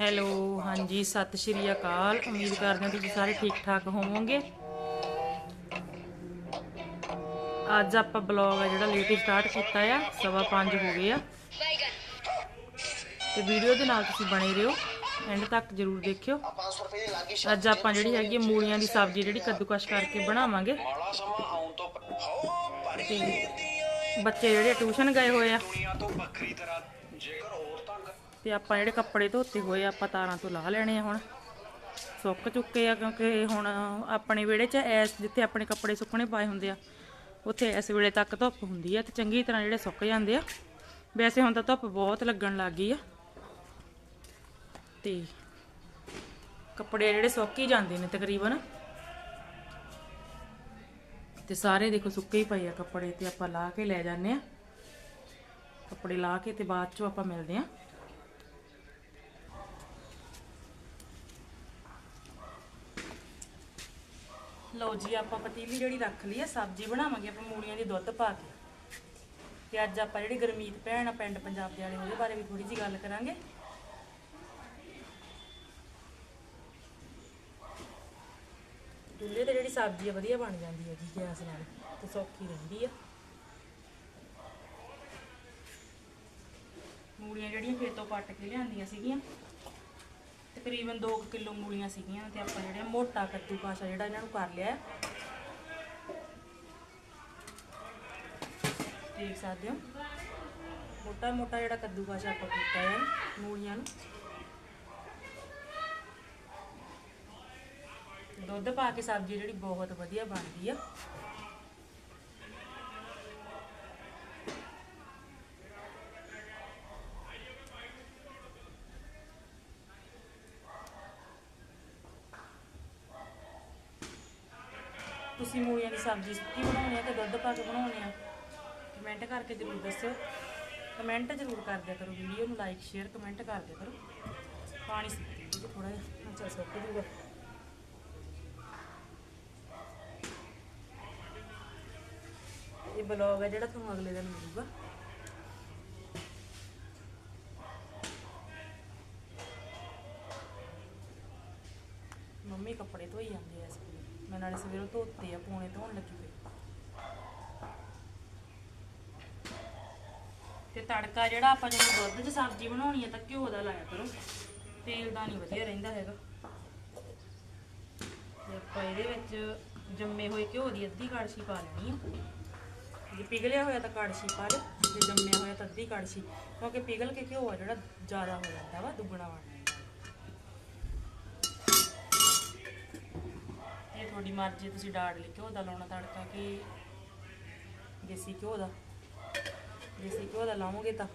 Hello ਹਾਂਜੀ, ਸਤਿ ਸ਼੍ਰੀ ਅਕਾਲ। ਉਮੀਦ ਕਰਦੇ ਹਾਂ ਤੁਸੀਂ ਸਾਰੇ ਠੀਕ ਠਾਕ ਹੋਵੋਗੇ। ਅੱਜ ਆਪਾਂ ਬਲੌਗ ਆ ਜਿਹੜਾ ਲੇਟ ਸਟਾਰਟ ਕੀਤਾ ਆ, ਸਵਾ 5 ਹੋ ਗਏ ਆ। ਤੇ ਵੀਡੀਓ ਦੇ ਨਾਲ ਤੁਸੀਂ ਬਣੇ ਰਹੋ ਐਂਡ ਤੱਕ ਜਰੂਰ ਦੇਖਿਓ। ਅੱਜ ਆਪਾਂ ਜਿਹੜੀ ਹੈਗੀ ਆ ਮੂਲੀਆਂ ਦੀ ਸਬਜ਼ੀ ਜਿਹੜੀ ਕੱਦੂਕਸ਼ ਕਰਕੇ ਬਣਾਵਾਂਗੇ। ਬੱਚੇ ਜਿਹੜੇ ਟਿਊਸ਼ਨ ਗਏ ਹੋਏ ਆ। ਤੋਂ ਤੇ ਆਪਾਂ ਜਿਹੜੇ ਕੱਪੜੇ ਧੋਤੇ ਹੋਏ ਆ, ਆਪਾਂ ਤਾਰਾਂ ਤੋਂ ਲਾਹ ਲੈਣੇ ਆ ਹੁਣ। ਸੁੱਕ ਚੁੱਕੇ ਆ ਕਿਉਂਕਿ ਹੁਣ ਆਪਣੇ ਵਿਹੜੇ 'ਚ ਐਸ ਜਿੱਥੇ ਆਪਣੇ ਕੱਪੜੇ ਸੁੱਕਣੇ ਪਾਏ ਹੁੰਦੇ ਆ, ਉੱਥੇ ਇਸ ਵੇਲੇ ਤੱਕ ਧੁੱਪ ਹੁੰਦੀ ਆ ਤੇ ਚੰਗੀ ਤਰ੍ਹਾਂ ਜਿਹੜੇ ਸੁੱਕ ਜਾਂਦੇ ਆ, ਵੈਸੇ ਹੁਣ ਤਾਂ ਧੁੱਪ ਬਹੁਤ ਲੱਗਣ ਲੱਗ ਗਈ ਆ। ਤੇ ਕੱਪੜੇ ਜਿਹੜੇ ਸੁੱਕ ਹੀ ਜਾਂਦੇ ਨੇ ਤਕਰੀਬਨ। ਤੇ ਸਾਰੇ ਦੇਖੋ ਸੁੱਕੇ ਹੀ ਪਏ ਆ ਕੱਪੜੇ ਤੇ ਆਪਾਂ ਲਾ ਕੇ ਲੈ ਜਾਂਦੇ ਆ। ਕੱਪੜੇ ਲਾ ਕੇ ਤੇ ਬਾਅਦ ਚੋਂ ਆਪਾਂ ਮਿਲਦੇ ਆ। ਲਓ ਜੀ, ਆਪਾਂ ਪਤੀਲੀ ਜਿਹੜੀ ਰੱਖ ਲਈ ਆ, ਸਬਜ਼ੀ ਬਣਾਵਾਂਗੇ, ਆਪਾਂ ਮੂਲੀਆਂ ਦੀ ਦੁੱਧ ਪਾ ਕੇ। ਤੇ ਅੱਜ ਆਪਾਂ ਜਿਹੜੀ ਗਰਮੀਤ ਭੈਣ ਆ, ਪਿੰਡ ਪੰਜਾਬ ਦੇ ਵਾਲੇ, ਉਹਦੇ ਬਾਰੇ ਵੀ ਥੋੜੀ ਜੀ ਗੱਲ ਕਰਾਂਗੇ। ਚੁੱਲ੍ਹੇ ਤੇ ਜਿਹੜੀ ਸਬਜ਼ੀ ਆ, ਵਧੀਆ ਬਣ ਜਾਂਦੀ ਹੈ ਜੀ ਗੈਸ ਨਾਲ, ਤੇ ਸੌਖੀ ਰਹਿੰਦੀ ਆ। ਮੂਲੀਆਂ ਜਿਹੜੀਆਂ ਖੇਤੋਂ ਪੱਟ ਕੇ ਲਿਆਂਦੀਆਂ ਸੀਗੀਆਂ। ਤਕਰੀਬਨ 2 ਕਿਲੋ ਮੂਲੀਆਂ ਸੀਗੀਆਂ ਤੇ ਆਪਾਂ ਜਿਹੜਾ ਮੋਟਾ ਕੱਦੂ ਕਾਸ਼ਾ ਜਿਹੜਾ ਇਹਨਾਂ ਨੂੰ ਕਰ ਲਿਆ ਦੇਖ ਸਕਦੇ ਹੋ। ਮੋਟਾ ਮੋਟਾ ਜਿਹੜਾ ਕੱਦੂ ਕਾਸ਼ਾ ਆਪਾਂ ਕੀਤਾ ਹੈ ਮੂਲੀਆਂ ਨੂੰ। ਦੁੱਧ ਪਾ ਕੇ ਸਬਜ਼ੀ ਜਿਹੜੀ ਬਹੁਤ ਵਧੀਆ ਬਣਦੀ ਆ। ਤੁਸੀਂ ਮੂਲੀਆਂ ਦੀ ਸਬਜ਼ੀ ਸੁੱਕੀ ਬਣਾਉਣੀ ਆ ਕਿ ਦੁੱਧ ਪਾ ਕੇ ਬਣਾਉਣੀ ਆ ਕਮੈਂਟ ਕਰਕੇ ਜ਼ਰੂਰ ਦੱਸਿਓ। ਕਮੈਂਟ ਜ਼ਰੂਰ ਕਰ ਦਿਆ ਕਰੋ ਵੀਡੀਓ ਨੂੰ ਲਾਈਕ ਸ਼ੇਅਰ ਕਮੈਂਟ ਕਰ ਦਿਆ ਕਰੋ। ਪਾਣੀ ਸੁੱਕੀ ਥੋੜਾ ਜਿਹਾ ਅੱਛਾ ਸੁੱਕ ਜੂਗਾ ਇਹ ਬਲੌਗ ਹੈ ਜਿਹੜਾ ਤੁਹਾਨੂੰ ਅਗਲੇ ਦਿਨ ਮਿਲੂਗਾ। ਧੋਤੇ ਆ, ਪੂਣੇ ਧੋਣ ਲੱਗੀ ਪਈ ਤੇ ਤੜਕਾ ਜਿਹੜਾ ਆਪਾਂ ਜਦੋਂ ਦੁੱਧ 'ਚ ਸਬਜ਼ੀ ਬਣਾਉਣੀ ਹੈ ਤਾਂ ਘਿਓ ਦਾ ਲਾਇਆ ਕਰੋ। ਤੇਲ ਦਾ ਨਹੀਂ ਵਧੀਆ ਰਹਿੰਦਾ ਹੈਗਾ। ਤੇ ਆਪਾਂ ਇਹਦੇ ਵਿੱਚ ਜੰਮੇ ਹੋਏ ਘਿਓ ਦੀ ਅੱਧੀ ਕੜਛੀ ਪਾ ਲੈਣੀ ਆ। ਜੇ ਪਿਘਲਿਆ ਹੋਇਆ ਤਾਂ ਕੜਛੀ ਪਾ ਲਓ, ਜੇ ਜੰਮਿਆ ਹੋਇਆ ਤਾਂ ਅੱਧੀ ਕੜਛੀ। ਕਿਉਂਕਿ ਪਿਘਲ ਕੇ ਘਿਓ ਆ ਜਿਹੜਾ ਜ਼ਿਆਦਾ ਹੋ ਜਾਂਦਾ ਵਾ, ਦੁੱਗਣਾ ਬਣ ਜਾਂਦਾ ਇਹ ਤੁਹਾਡੀ ਮਰਜ਼ੀ ਤੁਸੀਂ ਡਾੜ ਲਈ ਘਿਓ ਦਾ, ਲਾਉਣਾ ਤੜਕਾ ਕਿ ਦੇਸੀ ਘਿਓ ਦਾ। ਦੇਸੀ ਘਿਓ ਦਾ ਲਾਵੋਗੇ ਤਾਂ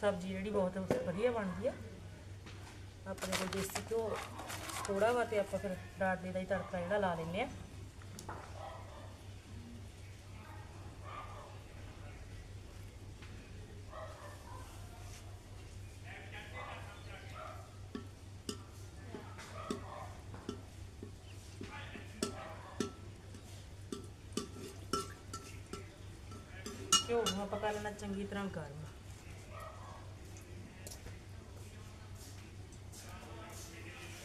ਸਬਜ਼ੀ ਜਿਹੜੀ ਬਹੁਤ ਵਧੀਆ ਬਣਦੀ ਆ। ਆਪਣੇ ਕੋਲ ਦੇਸੀ ਘਿਓ ਥੋੜਾ ਵਾ ਤੇ ਆਪਾਂ ਫਿਰ ਡਾਡਲੇ ਦਾ ਹੀ ਤੜਕਾ ਜਿਹੜਾ ਲਾ ਲੈਂਦੇ ਆ। ਘਿਓ ਨੂੰ ਆਪਾਂ ਕਰ ਲੈਣਾ ਚੰਗੀ ਤਰ੍ਹਾਂ ਗਰਮ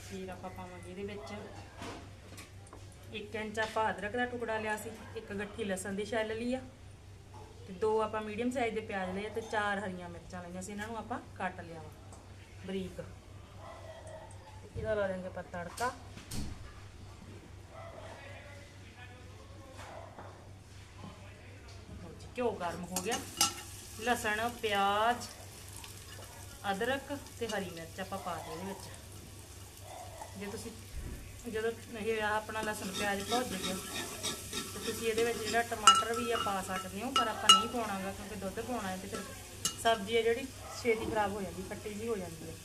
ਫਿਰ ਆਪਾਂ ਪਾਵਾਂਗੇ ਇਹਦੇ ਵਿੱਚ ਇੱਕ ਇੰਚ ਆਪਾਂ ਅਦਰਕ ਦਾ ਟੁਕੜਾ ਲਿਆ ਸੀ, ਇੱਕ ਗੱਠੀ ਲਸਣ ਦੀ ਛਿੱਲ ਲਈ ਆ ਤੇ ਦੋ ਆਪਾਂ ਮੀਡੀਅਮ ਸਾਈਜ਼ ਦੇ ਪਿਆਜ਼ ਲਏ ਆ ਤੇ ਚਾਰ ਹਰੀਆਂ ਮਿਰਚਾਂ ਲਈਆਂ ਸੀ, ਇਹਨਾਂ ਨੂੰ ਆਪਾਂ ਕੱਟ ਲਿਆ ਵਾ ਬਰੀਕ। ਇਹਦਾ ਲਾ ਦੇਂਗੇ ਆਪਾਂ ਤੜਕਾ ਲਓ ਜੀ, ਘਿਓ ਗਰਮ ਹੋ ਗਿਆ, ਲਸਣ, ਪਿਆਜ਼, ਅਦਰਕ ਤੇ ਹਰੀ ਮਿਰਚ ਆਪਾਂ ਪਾ ਦੇ ਇਹਦੇ ਵਿੱਚ। ਜੇ ਤੁਸੀਂ, ਜਦੋਂ ਇਹ ਆਪਣਾ ਲਸਣ, ਪਿਆਜ਼ ਭੁੱਜ ਗਿਆ ਤੇ ਤੁਸੀਂ ਇਹਦੇ ਵਿੱਚ ਜਿਹੜਾ ਟਮਾਟਰ ਵੀ ਆ ਪਾ ਸਕਦੇ ਹੋ, ਪਰ ਆਪਾਂ ਨਹੀਂ ਪਾਉਣਾਗਾ ਕਿਉਂਕਿ ਦੁੱਧ ਪਾਉਣਾ ਹੈ ਤੇ ਫਿਰ ਸਬਜ਼ੀ ਹੈ ਜਿਹੜੀ, ਛੇਤੀ ਖਰਾਬ ਹੋ ਜਾਂਦੀ ਖੱਟੀ ਜੀ ਹੋ ਜਾਂਦੀ ਹੈ।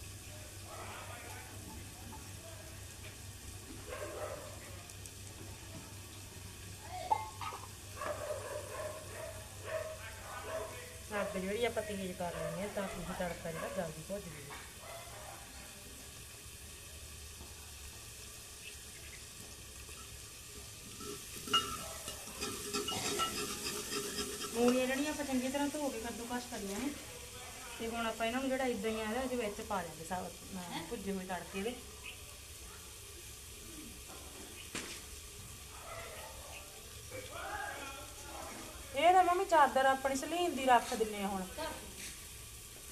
ਅੱਗ ਜਿਹੜੀ ਆਪਾਂ ਤੇਜ਼ ਕਰ ਲੈਣੀ ਹੈ ਤਾਂ ਕਿ ਤੜਕਾ ਜਿਹੜਾ ਜਲਦੀ ਭੁੱਜ ਜਾਵੇ। ਮੂਲੀਆਂ ਜਿਹੜੀਆਂ ਆਪਾਂ ਚੰਗੀ ਤਰ੍ਹਾਂ ਧੋ ਕੇ ਕੱਦੂਕਸ਼ ਕਰੀਆਂ ਨੇ। ਤੇ ਹੁਣ ਆਪਾਂ ਇਹਨਾਂ ਨੂੰ ਜਿਹੜਾ ਇਦਾਂ ਹੀ ਆ, ਇਹਦੇ ਵਿੱਚ ਪਾ ਦਿਆਂਗੇ ਸਾਬ ਭੁੱਜੇ ਹੋਏ ਤੜਕੇ ਦੇ ਇਹ ਤਾਂ ਮੰਮੀ ਚਾਦਰ ਆਪਣੀ ਸਲੀਨ ਦੀ ਰੱਖ ਦਿੰਨੇ ਆ ਹੁਣ।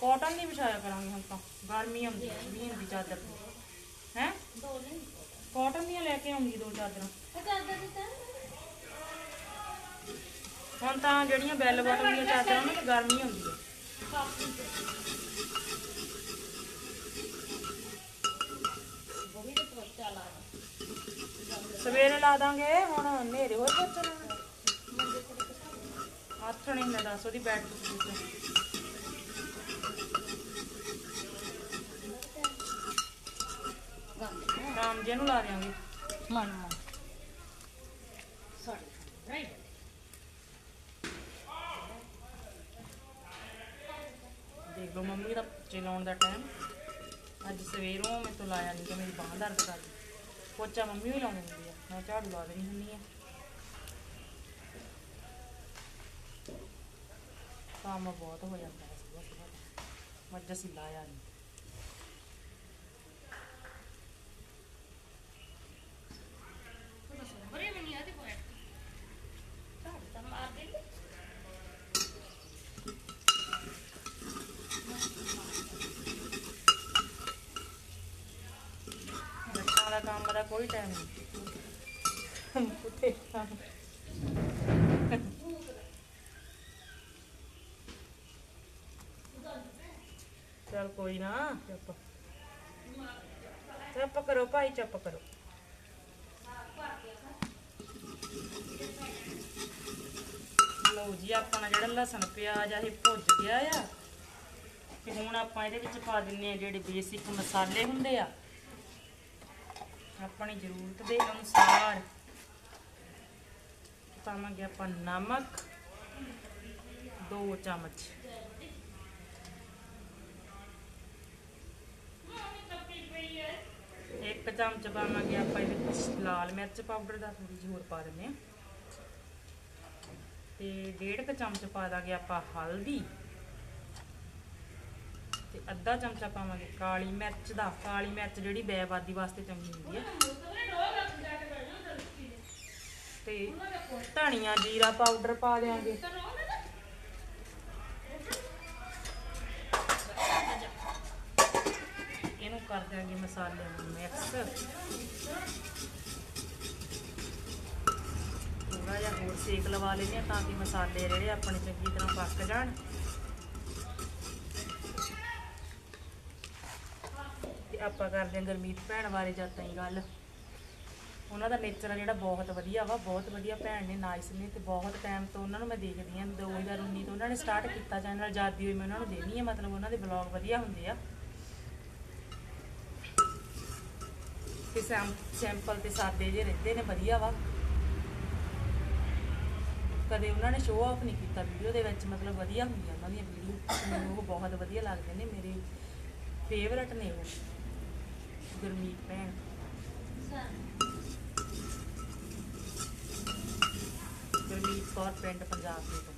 ਕਾਟਨ ਦੀ ਵਿਛਾਇਆ ਕਰਾਂਗੇ ਹੁਣ ਤਾਂ। ਗਰਮੀ ਆਉਂਦੀ ਹੈ ਸਲੀਨ ਦੀ ਚਾਦਰ ਹੈ? ਦੋ ਨਹੀਂ ਕਾਟਨ ਦੀਆਂ ਲੈ ਕੇ ਆਉਂਗੀ ਦੋ ਚਾਦਰਾਂ। ਹੁਣ ਤਾਂ ਜਿਹੜੀਆਂ ਬੈੱਲ ਬਾਟਮ ਦੀਆਂ ਚਾਦਰਾਂ ਉਹਨਾਂ ਗਰਮੀ ਹੁੰਦੀ ਹੈ ਸਵੇਰੇ ਲਾ ਦਾਂਗੇ ਹੁਣ ਹਨੇਰੇ ਹੋਏ ਪਹੁੰਚਣਾ ਹੱਥ ਨਹੀਂ ਮੈਂ ਦੱਸ ਉਹਦੀ ਬੈਟ ਰਾਮ ਜੀ ਨੂੰ ਲਾ ਦਿਆਂਗੇ। ਮਨ ਮਨ ਸੌਰੀ ਰਾਈਟ ਦੇਖ ਲਓ ਮੰਮੀ ਦਾ ਚਲਾਉਣ ਦਾ ਟਾਈਮ ਅੱਜ ਸਵੇਰੋਂ ਮੈਂ ਤੋਂ ਲਾਇਆ ਨਹੀਂ ਕਿ ਮੇਰੀ ਬਾਂਹ ਦਰਦ ਕਰਦੀ ਪੋਚਾ ਮੰਮੀ ਵੀ ਲਾਉਣੀ ਹੁੰਦੀ ਆ। ਮੈਂ ਝਾੜੂ ਲਾ ਦੇਣੀ ਹੁੰਦੀ ਆ। ਕੰਮ ਬਹੁਤ ਹੋ ਜਾਂਦਾ ਹੈ ਸੁਬਹ ਸੁਬਹ ਮੱਝ ਅਸੀਂ ਲਾਇਆ ਨਹੀਂ ਬਰੇ ਮਨੀ ਆਦੀ ਕੋਈ ਸਾਡ ਤਾਂ ਮਾਰ ਦੇ ਬੱਚਿਆਂ ਦਾ ਕੰਮ ਦਾ ਕੋਈ ਟਾਈਮ ਨਹੀਂ ਪੁੱਤੇ ਕੰਮ ਚਲ ਕੋਈ ਨਾ, ਚੁੱਪ। ਚੁੱਪ ਕਰੋ ਭਾਈ, ਚੁੱਪ ਕਰੋ। ਲਓ ਜੀ, ਆਪਣਾ ਜਿਹੜਾ ਲਸਣ ਪਿਆਜ਼ ਆ, ਇਹ ਭੁੱਜ ਗਿਆ ਆ। ਤੇ ਹੁਣ ਆਪਾਂ ਇਹਦੇ ਵਿੱਚ ਪਾ ਦਿੰਨੇ ਆ ਜਿਹੜੇ ਬੇਸਿਕ ਮਸਾਲੇ ਹੁੰਦੇ ਆ। ਆਪਣੀ ਜ਼ਰੂਰਤ ਦੇ ਅਨੁਸਾਰ। ਪਾਵਾਂਗੇ ਆਪਾਂ ਨਮਕ 2 ਚਮਚ। ਇੱਕ ਚਮਚ ਪਾਵਾਂਗੇ ਆਪਾਂ ਇਹਦੇ ਵਿੱਚ ਲਾਲ ਮਿਰਚ ਪਾਊਡਰ ਦਾ ਥੋੜੀ ਜਿਹੀ ਹੋਰ ਪਾ ਦਿੰਦੇ ਆ ਤੇ ਡੇਢ ਕੁ ਚਮਚ ਪਾ ਦਾਂਗੇ ਆਪਾਂ ਹਲਦੀ। ਤੇ ਅੱਧਾ ਚਮਚਾ ਪਾਵਾਂਗੇ ਕਾਲੀ ਮਿਰਚ ਦਾ। ਕਾਲੀ ਮਿਰਚ ਜਿਹੜੀ ਬੈਵਾਦੀ ਵਾਸਤੇ ਚੰਗੀ ਹੁੰਦੀ ਹੈ। ਤੇ ਧਨੀਆ ਜੀਰਾ ਪਾਊਡਰ ਪਾ ਦਿਆਂਗੇ ਇਹਨੂੰ ਕਰ ਦਿਆਂਗੇ ਮਸਾਲਿਆਂ ਨੂੰ ਮਿਕਸ ਥੋੜਾ ਜਿਹਾ ਹੋਰ ਸੇਕ ਲਵਾ ਲੈਂਦੇ ਹਾਂ ਤਾਂ ਕਿ ਮਸਾਲੇ ਜਿਹੜੇ ਆਪਣੇ ਚੰਗੀ ਤਰ੍ਹਾਂ ਪੱਕ ਜਾਣ। ਤੇ ਆਪਾਂ ਕਰਦੇ ਹਾਂ ਗੁਰਮੀਤ ਭੈਣ ਬਾਰੇ ਜਦ ਤਾਈਂ ਗੱਲ। ਉਹਨਾਂ ਦਾ ਨੇਚਰ ਆ ਜਿਹੜਾ ਬਹੁਤ ਵਧੀਆ ਵਾ, ਬਹੁਤ ਵਧੀਆ ਭੈਣ ਨੇ ਨਾਈਸ ਨੇ ਤੇ ਬਹੁਤ ਟਾਈਮ ਤੋਂ ਉਹਨਾਂ ਨੂੰ ਮੈਂ ਦੇਖਦੀ ਹਾਂ। 2019 ਤੋਂ ਉਹਨਾਂ ਨੇ ਸਟਾਰਟ ਕੀਤਾ ਚੈਨਲ ਜਾਦੀ ਹੋਈ ਮੈਂ ਉਹਨਾਂ ਨੂੰ ਦੇਣੀ ਆ, ਮਤਲਬ ਉਹਨਾਂ ਦੇ ਬਲੌਗ ਵਧੀਆ ਹੁੰਦੇ ਆ। ਤੇ ਸੈਂਪਲ ਤੇ ਸਾਦੇ ਜੇ ਰਹਿੰਦੇ ਨੇ, ਵਧੀਆ ਵਾ। ਕਦੇ ਉਹਨਾਂ ਨੇ ਸ਼ੋਅ ਆਫ ਨਹੀਂ ਕੀਤਾ ਵੀਡੀਓ ਦੇ ਵਿੱਚ, ਮਤਲਬ ਵਧੀਆ ਹੁੰਦੀਆਂ ਉਹਨਾਂ ਦੀਆਂ ਵੀਡੀਓ ਮੈਨੂੰ ਉਹ ਬਹੁਤ ਵਧੀਆ ਲੱਗਦੇ ਨੇ, ਮੇਰੇ ਫੇਵਰਟ ਨੇ ਉਹ। ਗੁਰਮੀਤ ਭੈਣ। ਗੁਰਮੀਤ ਕੌਰ ਪਿੰਡ ਪੰਜਾਬ ਦੇ ਤੋਂ।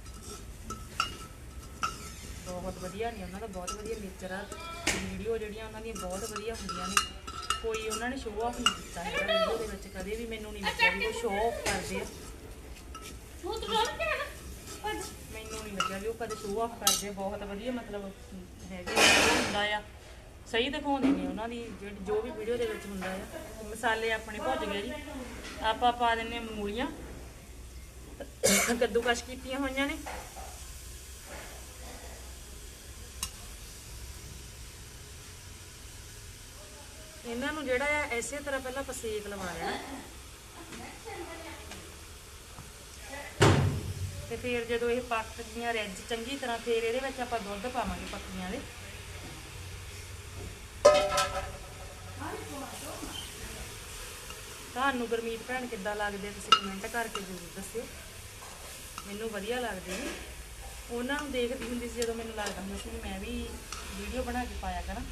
ਬਹੁਤ ਵਧੀਆ ਨੇ, ਉਹਨਾਂ ਦਾ ਬਹੁਤ ਵਧੀਆ ਨੇਚਰ ਆ। ਵੀਡੀਓ ਜਿਹੜੀਆਂ ਉਹਨਾਂ ਦੀਆਂ ਬਹੁਤ ਵਧੀਆ ਹੁੰਦੀਆਂ ਨੇ। ਕੋਈ ਉਹਨਾਂ ਨੇ ਸ਼ੋਅ ਆਫ ਨਹੀਂ ਕੀਤਾ ਹੈਗਾ ਵੀਡੀਓ ਦੇ ਵਿੱਚ ਕਦੇ ਵੀ ਮੈਨੂੰ ਨਹੀਂ ਲੱਗਿਆ ਵੀ ਉਹ ਸ਼ੋਅ ਆਫ ਕਰਦੇ ਆ। ਤੂੰ ਕੇ ਮੈਨੂੰ ਨਹੀਂ ਲੱਗਿਆ ਵੀ ਉਹ ਕਦੇ ਸ਼ੋਅ ਆਫ ਕਰਦੇ। ਬਹੁਤ ਵਧੀਆ ਮਤਲਬ ਹੈਗੇ ਹੁੰਦਾ ਆ। ਸਹੀ ਦਿਖਾਉਂਦੇ ਨੇ ਉਹਨਾਂ ਦੀ ਜਿਹੜੀ ਜੋ ਵੀ ਵੀਡੀਓ ਦੇ ਵਿੱਚ ਹੁੰਦਾ ਆ। ਮਸਾਲੇ ਆਪਣੇ ਭੁੱਜ ਗਏ ਜੀ। ਆਪਾਂ ਪਾ ਦਿੰਨੇ ਮੂਲੀਆਂ। ਕੱਦੂਕਸ਼ ਕੀਤੀਆਂ ਹੋਈਆਂ ਨੇ। ਇਹਨਾਂ ਨੂੰ ਜਿਹੜਾ ਆ ਐਸੇ ਤਰ੍ਹਾਂ ਪਹਿਲਾਂ ਆਪਾਂ ਸੇਕ ਲਵਾ ਲੈਣਾ। ਤੇ ਫਿਰ ਜਦੋਂ ਇਹ ਪੱਕ ਗਈਆਂ ਰਿੱਝ ਚੰਗੀ ਤਰ੍ਹਾਂ ਫਿਰ ਇਹਦੇ ਵਿੱਚ ਆਪਾਂ ਦੁੱਧ ਪਾਵਾਂਗੇ ਪੱਕੀਆਂ ਦੇ। ਤੁਹਾਨੂੰ ਗੁਰਮੀਤ ਭੈਣ ਕਿੱਦਾਂ ਲੱਗਦੇ ਤੁਸੀਂ ਕਮੈਂਟ ਕਰਕੇ ਜ਼ਰੂਰ ਦੱਸਿਓ। ਮੈਨੂੰ ਵਧੀਆ ਲੱਗਦੇ ਨੇ। ਉਹਨਾਂ ਨੂੰ ਦੇਖਦੀ ਹੁੰਦੀ ਸੀ ਜਦੋਂ ਮੈਨੂੰ ਲੱਗਦਾ ਹੁੰਦਾ ਸੀ ਮੈਂ ਵੀ ਵੀਡੀਓ ਬਣਾ ਕੇ ਪਾਇਆ ਕਰਾਂ।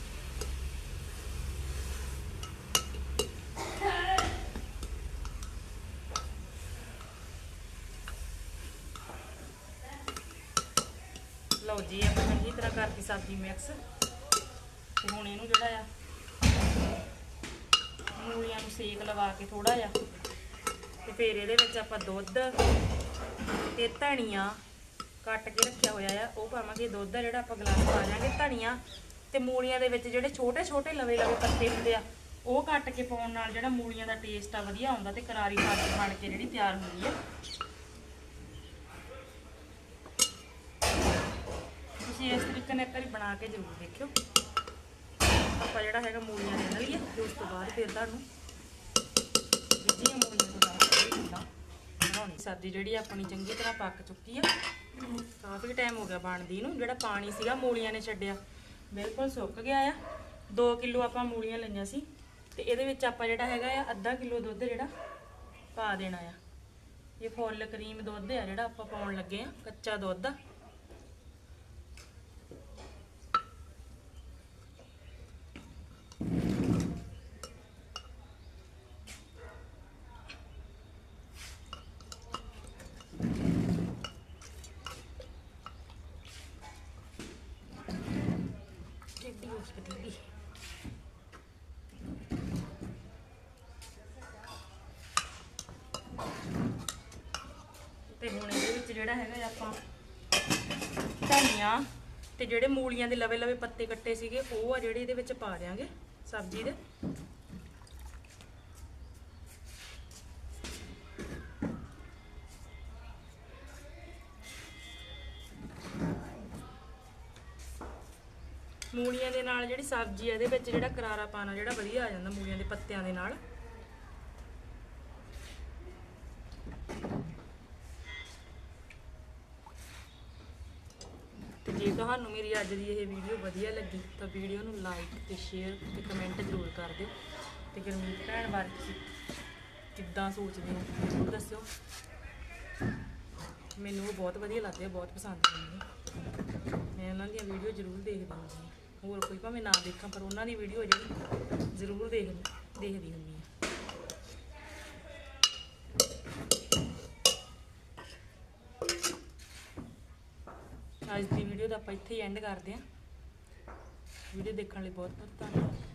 ਲਓ ਆਪਾਂ ਚੰਗੀ ਤਰ੍ਹਾਂ ਕਰਤੀ ਸਬਜ਼ੀ ਮਿਕਸ ਤੇ ਹੁਣ ਇਹਨੂੰ ਜਿਹੜਾ ਆ, ਮੂਲੀਆਂ ਨੂੰ ਸੇਕ ਲਵਾ ਕੇ ਥੋੜਾ ਜਿਹਾ, ਤੇ ਫਿਰ ਇਹਦੇ ਵਿੱਚ ਆਪਾਂ ਦੁੱਧ ਤੇ ਧਨੀਆ ਕੱਟ ਕੇ ਰੱਖਿਆ ਹੋਇਆ ਆ। ਉਹ ਪਾਵਾਂਗੇ ਦੁੱਧ ਦਾ ਜਿਹੜਾ ਆਪਾਂ ਗਲਾਸ ਪਾ ਜਾਾਂਗੇ ਧਨੀਆ, ਤੇ ਮੂਲੀਆਂ ਦੇ ਵਿੱਚ ਜਿਹੜੇ ਛੋਟੇ ਛੋਟੇ ਲਵੇ ਲਵੇ ਪੱਤੇ ਹੁੰਦੇ ਆ, ਉਹ ਕੱਟ ਕੇ ਪਾਉਣ ਨਾਲ ਜਿਹੜਾ ਮੂਲੀਆਂ ਦਾ ਟੇਸਟ ਆ ਵਧੀਆ ਆਉਂਦਾ ਤੇ ਕਰਾਰੀ ਸਬਜ਼ੀ ਬਣ ਕੇ ਜਿਹੜੀ ਤਿਆਰ ਹੁੰਦੀ ਆ। ਤੁਸੀਂ ਇਸ ਤਰੀਕੇ ਨਾਲ ਇੱਕ ਵਾਰੀ ਬਣਾ ਕੇ ਜ਼ਰੂਰ ਦੇਖਿਓ। ਆਪਾਂ ਜਿਹੜਾ ਹੈਗਾ ਮੂਲੀਆਂ ਲੈ ਲਈਏ, ਤੇ ਉਸ ਤੋਂ ਬਾਅਦ ਫਿਰ ਤੁਹਾਨੂੰ ਵਿੱਚੀਆਂ ਮੂਲੀਆਂ ਤੋਂ ਬਾਅਦ ਇਹ ਬਣਾਉਣੀ। ਸਬਜ਼ੀ ਜਿਹੜੀ ਆਪਣੀ ਚੰਗੀ ਤਰ੍ਹਾਂ ਪੱਕ ਚੁੱਕੀ ਆ। ਕਾਫੀ ਟਾਈਮ ਹੋ ਗਿਆ ਬਣਦੀ ਨੂੰ, ਜਿਹੜਾ ਪਾਣੀ ਸੀਗਾ ਮੂਲੀਆਂ ਨੇ ਛੱਡਿਆ। ਬਿਲਕੁਲ ਸੁੱਕ ਗਿਆ ਆ। 2 ਕਿਲੋ ਆਪਾਂ ਮੂਲੀਆਂ ਲਈਆਂ ਸੀ, ਤੇ ਇਹਦੇ ਵਿੱਚ ਆਪਾਂ ਜਿਹੜਾ ਹੈਗਾ ਆ ਅੱਧਾ ਕਿਲੋ ਦੁੱਧ ਜਿਹੜਾ ਪਾ ਦੇਣਾ ਆ। ਇਹ ਫੁੱਲ ਕਰੀਮ ਦੁੱਧ ਆ ਜਿਹੜਾ ਆਪਾਂ ਪਾਉਣ ਲੱਗੇ ਆ, ਕੱਚਾ ਦੁੱਧ ਆ ਕਿੱਡੀ ਉਸ ਪਤੀਲੀ ਤੇ ਹੁਣ ਇਹਦੇ ਵਿੱਚ ਜਿਹੜਾ ਹੈਗਾ ਆਪਾਂ ਧਨੀਆ ਤੇ ਜਿਹੜੇ ਮੂਲੀਆਂ ਦੇ ਲਵੇ ਲਵੇ ਪੱਤੇ ਕੱਟੇ ਸੀਗੇ, ਉਹ ਆ ਜਿਹੜੇ ਇਹਦੇ ਵਿੱਚ ਪਾ ਦਿਆਂਗੇ ਸਬਜ਼ੀ ਦੇ। ਦੇ ਨਾਲ ਜਿਹੜੀ ਸਬਜ਼ੀ ਆ, ਇਹਦੇ ਵਿੱਚ ਜਿਹੜਾ ਕਰਾਰਾ ਪਾਣਾ ਜਿਹੜਾ ਵਧੀਆ ਆ ਜਾਂਦਾ ਮੂਲੀਆਂ ਦੇ ਪੱਤਿਆਂ ਦੇ ਨਾਲ। ਤੇ ਜੇ ਤੁਹਾਨੂੰ ਮੇਰੀ ਅੱਜ ਦੀ ਇਹ ਵੀਡੀਓ ਵਧੀਆ ਲੱਗੀ, ਤਾਂ ਵੀਡੀਓ ਨੂੰ ਲਾਈਕ ਤੇ ਸ਼ੇਅਰ ਤੇ ਕਮੈਂਟ ਜ਼ਰੂਰ ਕਰ ਦਿਓ। ਤੇ ਗੁਰਮੀਤ ਭੈਣ ਬਾਰੇ ਤੁਸੀਂ ਕਿੱਦਾਂ ਸੋਚਦੇ ਹੋ ਜ਼ਰੂਰ ਦੱਸਿਓ। ਮੈਨੂੰ ਉਹ ਬਹੁਤ ਵਧੀਆ ਲੱਗਦੇ ਆ, ਬਹੁਤ ਪਸੰਦ ਆਉਂਦੇ ਮੈਂ ਉਹਨਾਂ ਦੀਆਂ ਵੀਡੀਓ ਜ਼ਰੂਰ ਦੇਖਦੀ ਹਾਂ। ਹੋਰ ਕੋਈ ਭਾਵੇਂ ਨਾ ਦੇਖਾਂ, ਪਰ ਉਹਨਾਂ ਦੀ ਵੀਡੀਓ ਜਿਹੜੀ ਜ਼ਰੂਰ ਦੇਖ ਦੇਖਦੀ ਹੁੰਦੀ ਹਾਂ। ਅੱਜ ਦੀ ਵੀਡੀਓ ਦਾ ਆਪਾਂ ਇੱਥੇ ਹੀ ਐਂਡ ਕਰਦੇ ਹਾਂ। ਵੀਡੀਓ ਦੇਖਣ ਲਈ ਬਹੁਤ ਬਹੁਤ ਧੰਨਵਾਦ।